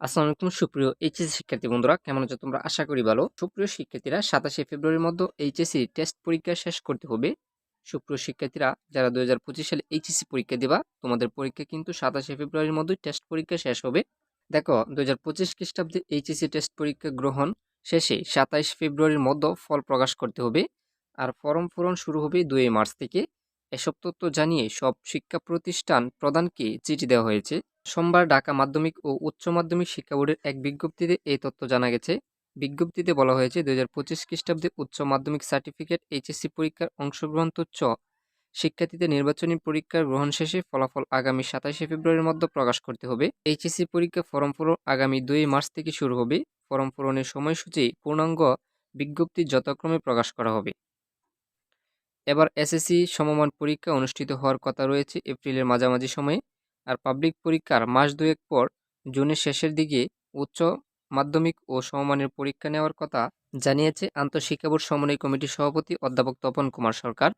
আসসালামু আলাইকুম। সুপ্রিয় এইচএসসি শিক্ষার্থী বন্ধুরা, কেমন আছো তোমরা? আশা করি ভালো। সুপ্রিয় শিক্ষার্থীরা, সাতাশে ফেব্রুয়ারির মধ্যে এইচএসসি টেস্ট পরীক্ষা শেষ করতে হবে। সুপ্রিয় শিক্ষার্থীরা, যারা দু হাজার পঁচিশ সালে এইচএসসি পরীক্ষা দেবা, তোমাদের পরীক্ষা কিন্তু সাতাশে ফেব্রুয়ারির মধ্যে টেস্ট পরীক্ষা শেষ হবে। দেখো দু হাজার পঁচিশ খ্রিস্টাব্দে এইচএসসি টেস্ট পরীক্ষা গ্রহণ শেষে সাতাইশ ফেব্রুয়ারির মধ্যে ফল প্রকাশ করতে হবে। আর ফর্ম পূরণ শুরু হবে দুই মার্চ থেকে। এসব তথ্য জানিয়ে সব শিক্ষা প্রতিষ্ঠান প্রদানকে চিঠি দেওয়া হয়েছে। সোমবার ঢাকা মাধ্যমিক ও উচ্চ মাধ্যমিক শিক্ষা বোর্ডের এক বিজ্ঞপ্তিতে এই তথ্য জানা গেছে। বিজ্ঞপ্তিতে বলা হয়েছে দুই হাজার পঁচিশ খ্রিস্টাব্দে উচ্চ মাধ্যমিক সার্টিফিকেট এইচএসসি পরীক্ষার অংশগ্রহণ তুচ্ছ শিক্ষার্থীদের নির্বাচনী পরীক্ষার গ্রহণ শেষে ফলাফল আগামী সাতাশে ফেব্রুয়ারির মধ্যে প্রকাশ করতে হবে। এইচএসসি পরীক্ষা ফর্ম পূরণ আগামী দুই মার্চ থেকে শুরু হবে। ফরম পূরণের সময়সূচি পূর্ণাঙ্গ বিজ্ঞপ্তি যথাক্রমে প্রকাশ করা হবে। এবার এসএসসি সমমান পরীক্ষা অনুষ্ঠিত হওয়ার কথা রয়েছে এপ্রিলের মাঝামাঝি সময়ে। আর পাবলিক পরীক্ষার মাস দুয়েক পর জুনের শেষের দিকে উচ্চ মাধ্যমিক ও সমমানের পরীক্ষা নেওয়ার কথা জানিয়েছে আন্তঃশিক্ষা বোর্ড সমন্বয় কমিটির সভাপতি অধ্যাপক তপন কুমার সরকার।